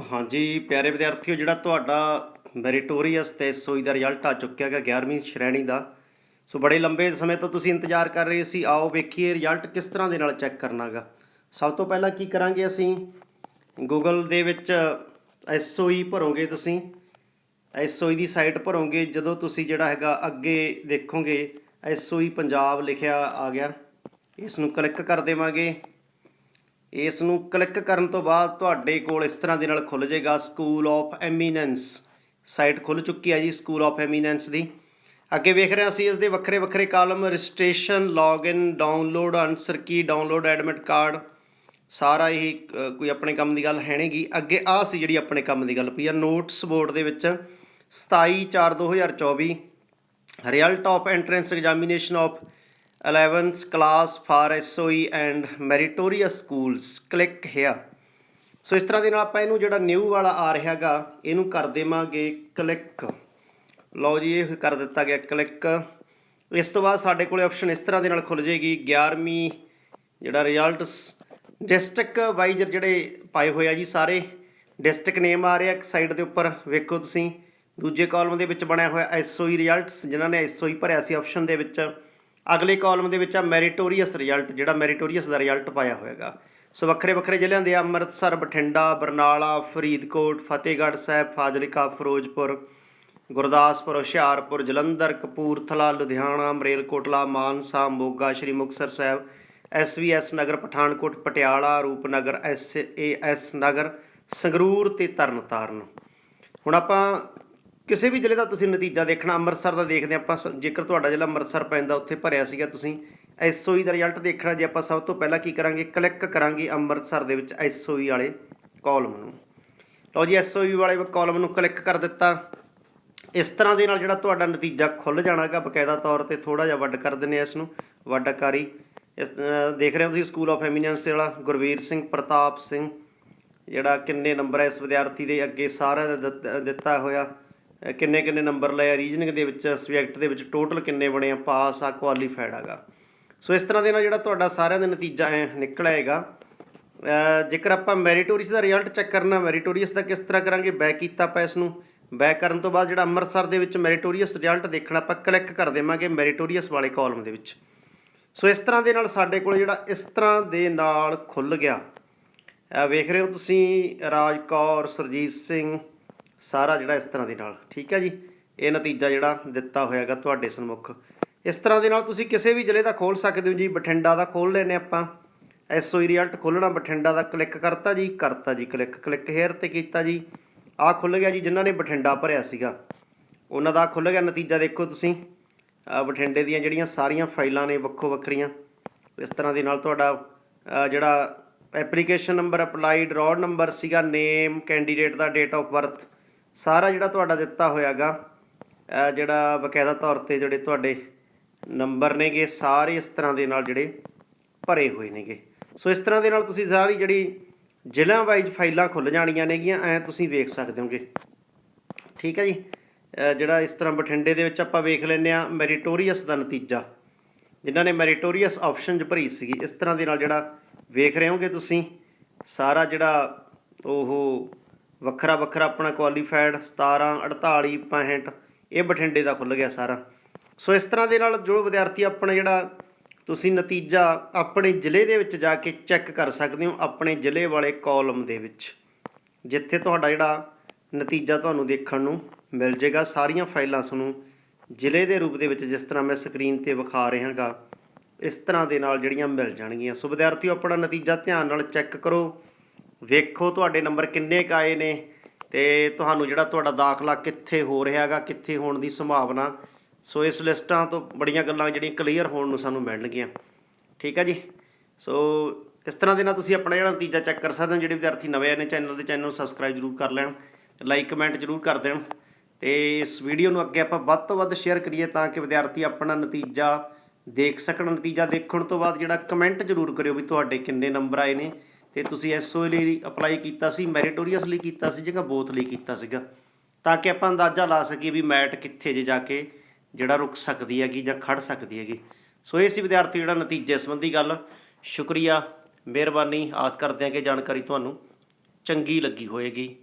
ਹਾਂਜੀ, ਪਿਆਰੇ ਵਿਦਿਆਰਥੀਓ, ਜਿਹੜਾ ਤੁਹਾਡਾ ਮੈਰੀਟੋਰੀਅਸ ਤੇ ਸੋਈ ਦਾ ਰਿਜ਼ਲਟ ਆ ਚੁੱਕਿਆ ਹੈਗਾ 11ਵੀਂ ਸ਼੍ਰੇਣੀ ਦਾ। ਸੋ ਬੜੇ ਲੰਬੇ ਸਮੇਂ ਤੋਂ ਤੁਸੀਂ ਇੰਤਜ਼ਾਰ ਕਰ ਰਹੇ ਸੀ, ਆਓ ਵੇਖੀਏ ਰਿਜ਼ਲਟ ਕਿਸ ਤਰ੍ਹਾਂ ਦੇ ਨਾਲ ਚੈੱਕ ਕਰਨਾਗਾ ਸਭ ਤੋਂ ਪਹਿਲਾਂ ਕੀ ਕਰਾਂਗੇ ਅਸੀਂ? ਗੂਗਲ ਦੇ ਵਿੱਚ ਐਸਓਈ ਭਰੋਗੇ ਤੁਸੀਂ। ਐਸਓਈ ਦੀ ਸਾਈਟ ਭਰੋਗੇ, ਜਦੋਂ ਤੁਸੀਂ ਜਿਹੜਾ ਹੈਗਾ ਅੱਗੇ ਦੇਖੋਗੇ ਐਸਓਈ ਪੰਜਾਬ ਲਿਖਿਆ ਆ ਗਿਆ। ਇਸ ਨੂੰ ਕਲਿੱਕ ਕਰ ਦੇਵਾਂਗੇ। ਇਸ ਨੂੰ ਕਲਿੱਕ ਕਰਨ ਤੋਂ ਬਾਅਦ ਤੁਹਾਡੇ ਕੋਲ ਇਸ ਤਰ੍ਹਾਂ ਦੇ ਨਾਲ ਖੁੱਲ ਜਾਏਗਾ ਸਕੂਲ ਆਫ ਐਮੀਨੈਂਸ ਸਾਈਟ ਖੁੱਲ ਚੁੱਕੀ ਹੈ ਜੀ ਸਕੂਲ ਆਫ ਐਮੀਨੈਂਸ ਦੀ। ਅੱਗੇ ਵੇਖ ਰਹੇ ਹਾਂ ਅਸੀਂ ਇਸ ਦੇ ਵੱਖਰੇ ਵੱਖਰੇ column registration login download answer key download admit card ਸਾਰਾ ਇਹ ਕੋਈ ਆਪਣੇ ਕੰਮ ਦੀ ਗੱਲ ਹੈ ਨਹੀਂਗੀ ਅੱਗੇ ਆ ਸੀ ਜਿਹੜੀ ਆਪਣੇ ਕੰਮ ਦੀ ਗੱਲ ਪਈ ਆ ਨੋਟਸ ਬੋਰਡ ਦੇ ਵਿੱਚ। 27 4 2024 result of entrance examination of 11th class for SOE and meritorious schools click here so ਇਸ ਤਰ੍ਹਾਂ ਦੇ ਨਾਲ ਆਪਾਂ ਇਹਨੂੰ ਜਿਹੜਾ ਨਿਊ ਵਾਲਾ ਆ ਰਿਹਾਗਾ ਇਹਨੂੰ ਕਰ ਦੇਵਾਂਗੇ ਕਲਿੱਕ ਲਓ ਜੀ, ਇਹ ਕਰ ਦਿੱਤਾ ਗਿਆ ਕਲਿੱਕ ਇਸ ਤੋਂ ਬਾਅਦ ਸਾਡੇ ਕੋਲੇ ਆਪਸ਼ਨ ਇਸ ਤਰ੍ਹਾਂ ਦੇ ਨਾਲ ਖੁੱਲ ਜਾਏਗੀ 11ਵੀਂ ਜਿਹੜਾ ਰਿਜ਼ਲਟਸ ਡਿਸਟ੍ਰਿਕਟ ਵਾਈਜ਼ਰ ਜਿਹੜੇ ਪਾਏ ਹੋਏ ਆ ਜੀ ਸਾਰੇ ਡਿਸਟ੍ਰਿਕਟ ਨੇਮ ਆ ਰਿਹਾ ਇੱਕ ਸਾਈਡ ਦੇ ਉੱਪਰ, ਵੇਖੋ ਤੁਸੀਂ। ਦੂਜੇ ਕਾਲਮ ਦੇ ਵਿੱਚ ਬਣਿਆ ਹੋਇਆ ਐਸਓਈ ਰਿਜ਼ਲਟਸ ਜਿਨ੍ਹਾਂ ਨੇ ਐਸਓਈ ਭਰਿਆ ਸੀ ਆਪਸ਼ਨ ਦੇ ਵਿੱਚ। ਅਗਲੇ ਕਾਲਮ ਦੇ ਵਿੱਚ ਆ ਮੈਰੀਟੋਰੀਅਸ ਰਿਜ਼ਲਟ ਜਿਹੜਾ ਮੈਰੀਟੋਰੀਅਸ ਦਾ ਰਿਜ਼ਲਟ ਪਾਇਆ ਹੋਏਗਾ ਸੋ ਵੱਖਰੇ ਵੱਖਰੇ ਜ਼ਿਲ੍ਹਿਆਂ ਦੇ ਅੰਮ੍ਰਿਤਸਰ, ਬਠਿੰਡਾ, ਬਰਨਾਲਾ, ਫਰੀਦਕੋਟ, ਫਤਿਹਗੜ੍ਹ ਸਾਹਿਬ, ਫਾਜ਼ਿਲਕਾ, ਫਿਰੋਜ਼ਪੁਰ, ਗੁਰਦਾਸਪੁਰ, ਹੁਸ਼ਿਆਰਪੁਰ, ਜਲੰਧਰ, ਕਪੂਰਥਲਾ, ਲੁਧਿਆਣਾ, ਮਰੇਲਕੋਟਲਾ, ਮਾਨਸਾ, ਮੋਗਾ, ਸ਼੍ਰੀ ਮੁਕਤਸਰ ਸਾਹਿਬ ਐਸਵੀਐਸ ਨਗਰ, ਪਠਾਨਕੋਟ, ਪਟਿਆਲਾ, ਰੂਪਨਗਰ ਐਸਏਐਸ ਨਗਰ, ਸੰਗਰੂਰ ਤੇ ਤਰਨਤਾਰਨ। ਹੁਣ ਆਪਾਂ ਕਿਸੇ ਵੀ ਜ਼ਿਲ੍ਹੇ ਦਾ ਤੁਸੀਂ ਨਤੀਜਾ ਦੇਖਣਾ, ਅੰਮ੍ਰਿਤਸਰ ਦਾ ਦੇਖਦੇ ਹਾਂ ਆਪਾਂ ਸ- ਜੇਕਰ ਤੁਹਾਡਾ ਜ਼ਿਲ੍ਹਾ ਅੰਮ੍ਰਿਤਸਰ ਪੈਂਦਾ ਉੱਥੇ ਭਰਿਆ ਸੀਗਾ ਤੁਸੀਂ, ਐਸਓਈ ਦਾ ਰਿਜ਼ਲਟ ਦੇਖਣਾ ਜੇ ਆਪਾਂ ਸਭ ਤੋਂ ਪਹਿਲਾਂ ਕੀ ਕਰਾਂਗੇ ਕਲਿੱਕ ਕਰਾਂਗੇ ਅੰਮ੍ਰਿਤਸਰ ਦੇ ਵਿੱਚ ਐਸਓਈ ਵਾਲੇ ਕਾਲਮ ਨੂੰ। ਲਓ ਜੀ, ਐਸਓਈ ਵਾਲੇ ਕਾਲਮ ਨੂੰ ਕਲਿੱਕ ਕਰ ਦਿੱਤਾ। ਇਸ ਤਰ੍ਹਾਂ ਦੇ ਨਾਲ ਜਿਹੜਾ ਤੁਹਾਡਾ ਨਤੀਜਾ ਖੁੱਲ ਜਾਣਾਗਾ, ਬਕਾਇਦਾ ਤੌਰ ਤੇ ਥੋੜਾ ਜਿਹਾ ਵੱਡ ਕਰ ਦਿੰਨੇ ਆ ਇਸ ਨੂੰ ਵੱਡ ਆਕਾਰੀ ਇਸ ਦੇਖ ਰਹੇ ਹੋ ਤੁਸੀਂ ਸਕੂਲ ਆਫ ਐਮੀਨੈਂਸ ਵਾਲਾ, ਗੁਰਵੀਰ ਸਿੰਘ, ਪ੍ਰਤਾਪ ਸਿੰਘ, ਜਿਹੜਾ ਕਿੰਨੇ ਨੰਬਰ ਹੈ ਇਸ ਵਿਦਿਆਰਥੀ ਦੇ, ਅੱਗੇ ਸਾਰਾ ਦਾ ਦਿੱਤਾ ਹੋਇਆ। ਕਿੰਨੇ ਕਿੰਨੇ ਨੰਬਰ ਲਏ ਆ? ਰੀਜਨਿੰਗ ਦੇ ਵਿੱਚ ਸਬਜੈਕਟ ਦੇ ਵਿੱਚ ਟੋਟਲ ਕਿੰਨੇ ਬਣੇ ਆ? ਪਾਸ ਆ ਕੁਆਲੀਫਾਈਡ ਹੈਗਾ ਸੋ ਇਸ ਤਰ੍ਹਾਂ ਦੇ ਨਾਲ ਜਿਹੜਾ ਤੁਹਾਡਾ ਸਾਰਿਆਂ ਦਾ ਨਤੀਜਾ ਐ ਨਿਕਲ ਆਏਗਾ ਜੇਕਰ ਆਪਾਂ ਮੈਰੀਟੋਰੀਅਸ ਦਾ ਰਿਜ਼ਲਟ ਚੈੱਕ ਕਰਨਾ ਮੈਰੀਟੋਰੀਅਸ ਦਾ ਕਿਸ ਤਰ੍ਹਾਂ ਕਰਾਂਗੇ? ਬੈਕ ਕੀਤਾ ਆਪਾਂ ਇਸ ਨੂੰ ਬੈਕ ਕਰਨ ਤੋਂ ਬਾਅਦ ਜਿਹੜਾ ਅੰਮ੍ਰਿਤਸਰ ਦੇ ਵਿੱਚ ਮੈਰੀਟੋਰੀਅਸ ਰਿਜ਼ਲਟ ਦੇਖਣਾ, ਆਪਾਂ ਕਲਿੱਕ ਕਰ ਦੇਵਾਂਗੇ ਮੈਰੀਟੋਰੀਅਸ ਵਾਲੇ ਕਾਲਮ ਦੇ ਵਿੱਚ। ਸੋ ਇਸ ਤਰ੍ਹਾਂ ਦੇ ਨਾਲ ਸਾਡੇ ਕੋਲ ਜਿਹੜਾ ਇਸ ਤਰ੍ਹਾਂ ਦੇ ਨਾਲ ਖੁੱਲ ਗਿਆ। ਵੇਖ ਰਹੇ ਹੋ ਤੁਸੀਂ, ਰਾਜ ਕੌਰ, ਸਰਜੀਤ ਸਿੰਘ ਸਾਰਾ ਜਿਹੜਾ ਇਸ ਤਰ੍ਹਾਂ ਦੇ ਨਾਲ। ਠੀਕ ਹੈ ਜੀ? ਇਹ ਨਤੀਜਾ ਜਿਹੜਾ ਦਿੱਤਾ ਹੋਇਆਗਾ ਤੁਹਾਡੇ ਸਨਮੁਖ। ਇਸ ਤਰ੍ਹਾਂ ਦੇ ਨਾਲ ਤੁਸੀਂ ਕਿਸੇ ਵੀ ਜ਼ਿਲ੍ਹੇ ਦਾ ਖੋਲ ਸਕਦੇ ਹੋ ਜੀ। ਬਠਿੰਡਾ ਦਾ ਖੋਲ ਲੈਨੇ ਆਪਾਂ। ਐਸਓਈ ਰਿਜ਼ਲਟ ਖੋਲਣਾ, ਬਠਿੰਡਾ ਦਾ ਕਲਿੱਕ ਕਰਤਾ ਜੀ ਕਰਤਾ ਜੀ ਕਲਿੱਕ ਕਲਿੱਕ ਹੇਅਰ ਤੇ ਕੀਤਾ ਜੀ। ਆਹ ਖੁੱਲ ਗਿਆ ਜੀ, ਜਿਨ੍ਹਾਂ ਨੇ ਬਠਿੰਡਾ ਭਰਿਆ ਸੀਗਾ। ਉਹਨਾਂ ਦਾ ਖੁੱਲ ਗਿਆ ਨਤੀਜਾ ਦੇਖੋ ਤੁਸੀਂ। ਬਠਿੰਡੇ ਦੀਆਂ ਜਿਹੜੀਆਂ ਸਾਰੀਆਂ ਫਾਈਲਾਂ ਨੇ ਵੱਖੋ ਵੱਖਰੀਆਂ। ਇਸ ਤਰ੍ਹਾਂ ਦੇ ਨਾਲ ਤੁਹਾਡਾ ਜਿਹੜਾ application number applied roll number ਸੀਗਾ ਨੇਮ ਕੈਂਡੀਡੇਟ ਦਾ ਡੇਟ ਆਫ ਬਰਥ ਸਾਰਾ ਜਿਹੜਾ ਤੁਹਾਡਾ ਦਿੱਤਾ ਹੋਇਆਗਾ, ਅਹ ਜਿਹੜਾ ਬਕਾਇਦਾ ਤੌਰ ਤੇ ਜਿਹੜੇ ਤੁਹਾਡੇ ਨੰਬਰ ਨੇਗੇ, ਸਾਰੇ ਇਸ ਤਰ੍ਹਾਂ ਦੇ ਨਾਲ ਜਿਹੜੇ ਭਰੇ ਹੋਏ ਨੇਗੇ। ਸੋ ਇਸ ਤਰ੍ਹਾਂ ਦੇ ਨਾਲ ਤੁਸੀਂ ਸਾਰੀ ਜਿਹੜੀ ਜ਼ਿਲ੍ਹਾ ਵਾਈਜ਼ ਫਾਈਲਾਂ ਖੁੱਲ ਜਾਣੀਆਂ ਨੇਗੀਆਂ, ਐ ਤੁਸੀਂ ਵੇਖ ਸਕਦੇ ਹੋਗੇ। ਠੀਕ ਹੈ ਜੀ? ਜਿਹੜਾ ਇਸ ਤਰ੍ਹਾਂ ਬਠਿੰਡੇ ਦੇ ਵਿੱਚ ਆਪਾਂ ਵੇਖ ਲੈਂਦੇ ਆ ਮੈਰੀਟੋਰੀਅਸ ਦਾ ਨਤੀਜਾ, ਜਿਨ੍ਹਾਂ ਨੇ ਮੈਰੀਟੋਰੀਅਸ ਆਪਸ਼ਨ 'ਚ ਭਰੀ ਸੀਗੀ। ਇਸ ਤਰ੍ਹਾਂ ਦੇ ਨਾਲ ਜਿਹੜਾ ਵੇਖ ਰਹੇ ਹੋਗੇ ਤੁਸੀਂ, ਸਾਰਾ ਜਿਹੜਾ ਉਹ ਵੱਖਰਾ ਵੱਖਰਾ ਆਪਣਾ ਕੁਆਲੀਫਾਈਡ 17 48 65 ਇਹ ਬਠਿੰਡੇ ਦਾ ਖੁੱਲ ਗਿਆ ਸਾਰਾ। ਸੋ ਇਸ ਤਰ੍ਹਾਂ ਦੇ ਨਾਲ ਜੋ ਵਿਦਿਆਰਥੀ ਆਪਣਾ ਜਿਹੜਾ ਤੁਸੀਂ ਨਤੀਜਾ ਆਪਣੇ ਜ਼ਿਲ੍ਹੇ ਦੇ ਵਿੱਚ ਜਾ ਕੇ ਚੈੱਕ ਕਰ ਸਕਦੇ ਹੋ ਆਪਣੇ ਜ਼ਿਲ੍ਹੇ ਵਾਲੇ ਕਾਲਮ ਦੇ ਵਿੱਚ, ਜਿੱਥੇ ਤੁਹਾਡਾ ਜਿਹੜਾ ਨਤੀਜਾ ਤੁਹਾਨੂੰ ਦੇਖਣ ਨੂੰ ਮਿਲ ਜੇਗਾ ਸਾਰੀਆਂ ਫਾਈਲਾਂ ਤੁਹਾਨੂੰ ਜ਼ਿਲ੍ਹੇ ਦੇ ਰੂਪ ਦੇ ਵਿੱਚ ਜਿਸ ਤਰ੍ਹਾਂ ਮੈਂ ਸਕਰੀਨ ਤੇ ਵਿਖਾ ਰਿਹਾਗਾ, ਇਸ ਤਰ੍ਹਾਂ ਦੇ ਨਾਲ ਜਿਹੜੀਆਂ ਮਿਲ ਜਾਣਗੀਆਂ। ਸੋ ਵਿਦਿਆਰਥੀਓ, ਆਪਣਾ ਨਤੀਜਾ ਧਿਆਨ ਨਾਲ ਚੈੱਕ ਕਰੋ। ਵੇਖੋ ਤੁਹਾਡੇ ਨੰਬਰ ਕਿੰਨੇ ਕੁ ਆਏ ਨੇ ਤੇ ਤੁਹਾਨੂੰ ਜਿਹੜਾ ਤੁਹਾਡਾ ਦਾਖਲਾ ਕਿੱਥੇ ਹੋ ਰਿਹਾ ਰਿਹਾਗਾ ਕਿੱਥੇ ਹੋਣ ਦੀ ਸੰਭਾਵਨਾ। ਸੋ ਇਸ ਲਿਸਟਾਂ ਤੋਂ ਬੜੀਆਂ ਗੱਲਾਂ ਜਿਹੜੀਆਂ ਕਲੀਅਰ ਹੋਣ ਨੂੰ ਸਾਨੂੰ ਮਿਲਣਗੀਆਂ। ਠੀਕ ਹੈ ਜੀ? ਸੋ ਇਸ ਤਰ੍ਹਾਂ ਦੇ ਨਾਲ ਤੁਸੀਂ ਆਪਣਾ ਜਿਹੜਾ ਨਤੀਜਾ ਚੈੱਕ ਕਰ ਸਕਦੇ ਹੋ, ਜਿਹੜੇ ਵਿਦਿਆਰਥੀ ਨਵੇਂ ਆਏ ਨੇ, ਚੈਨਲ ਦੇ ਚੈਨਲ ਨੂੰ ਸਬਸਕ੍ਰਾਈਬ ਜ਼ਰੂਰ ਕਰ ਲੈਣ ਲਾਈਕ ਕਮੈਂਟ ਜ਼ਰੂਰ ਕਰ ਦੇਣ। ਤੇ ਇਸ ਵੀਡੀਓ ਨੂੰ ਅੱਗੇ ਆਪਾਂ ਵੱਧ ਤੋਂ ਵੱਧ ਸ਼ੇਅਰ ਕਰੀਏ ਤਾਂ ਕਿ ਵਿਦਿਆਰਥੀ ਆਪਣਾ ਨਤੀਜਾ ਦੇਖ ਸਕਣ, ਨਤੀਜਾ ਦੇਖਣ ਤੋਂ ਬਾਅਦ ਜਿਹੜਾ ਕਮੈਂਟ ਜ਼ਰੂਰ ਕਰਿਓ ਵੀ ਤੁਹਾਡੇ ਕਿੰਨੇ ਨੰਬਰ ਆਏ ਨੇ। ਤੇ ਤੁਸੀਂ ਐਸਓ ਲਈ ਅਪਲਾਈ ਕੀਤਾ ਸੀ ਮੈਰੀਟੋਰੀਅਸ ਲਈ ਕੀਤਾ ਸੀ ਜਾਂ ਬੋਥ ਲਈ ਕੀਤਾ ਸੀਗਾ? ਤਾਂ ਕਿ ਆਪਾਂ ਅੰਦਾਜ਼ਾ ਲਾ ਸਕੀਏ ਵੀ ਮੈਟ ਕਿੱਥੇ ਜੇ ਜਾ ਕੇ ਜਿਹੜਾ ਰੁਕ ਸਕਦੀ ਹੈਗੀ ਜਾਂ ਖੜ ਸਕਦੀ ਹੈਗੀ। ਸੋ ਇਹ ਸੀ ਵਿਦਿਆਰਥੀ ਜਿਹੜਾ ਨਤੀਜੇ ਸੰਬੰਧੀ ਗੱਲ। ਸ਼ੁਕਰੀਆ, ਮਿਹਰਬਾਨੀ। ਆਸ ਕਰਦੇ ਹਾਂ ਕਿ ਜਾਣਕਾਰੀ ਤੁਹਾਨੂੰ ਚੰਗੀ ਲੱਗੀ ਹੋਏਗੀ।